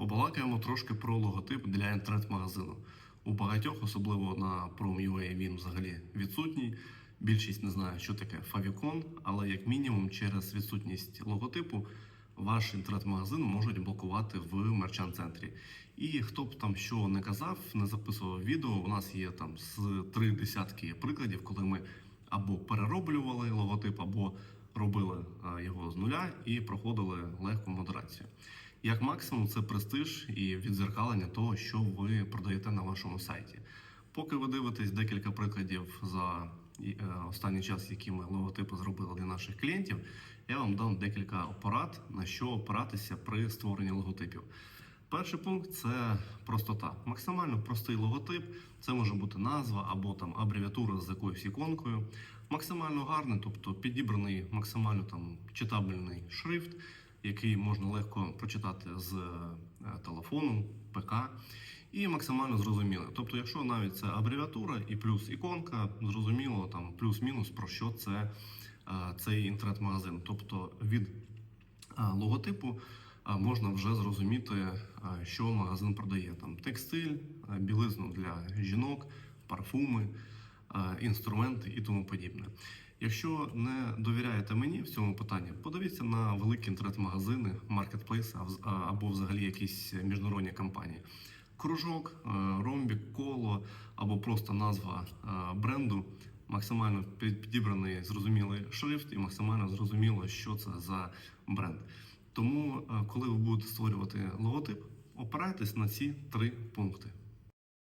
Побалакаємо трошки про логотип для інтернет-магазину. У багатьох, особливо на Prom.ua, він взагалі відсутній. Більшість не знає, що таке Favicon, але як мінімум через відсутність логотипу ваш інтернет-магазин можуть блокувати в мерчант-центрі. І хто б там що не казав, не записував відео, у нас є там з три десятки прикладів, коли ми або перероблювали логотип, або робили його з нуля і проходили легку модерацію. Як максимум, це престиж і відзеркалення того, що ви продаєте на вашому сайті. Поки ви дивитесь декілька прикладів за е, останній час, які ми логотипи зробили для наших клієнтів, я вам дам декілька порад, на що опиратися при створенні логотипів. Перший пункт це простота. Максимально простий логотип. Це може бути назва або там абревіатура з якоюсь іконкою. Максимально гарний, тобто підібраний максимально там читабельний шрифт, який можна легко прочитати з е, телефону, ПК, і максимально зрозумілий. Тобто, якщо навіть це абревіатура і плюс іконка, зрозуміло там плюс-мінус про що це е, цей інтернет-магазин. Тобто від логотипу можна вже зрозуміти, що магазин продає. Там текстиль, білизну для жінок, парфуми, інструменти і тому подібне. Якщо не довіряєте мені в цьому питанні, подивіться на великі інтернет-магазини, маркетплейси або взагалі якісь міжнародні компанії. Кружок, е, ромбік, коло або просто назва е, бренду максимально підібраний зрозумілий шрифт і максимально зрозуміло, що це за бренд. Тому, е, коли ви будете створювати логотип, опирайтесь на ці три пункти.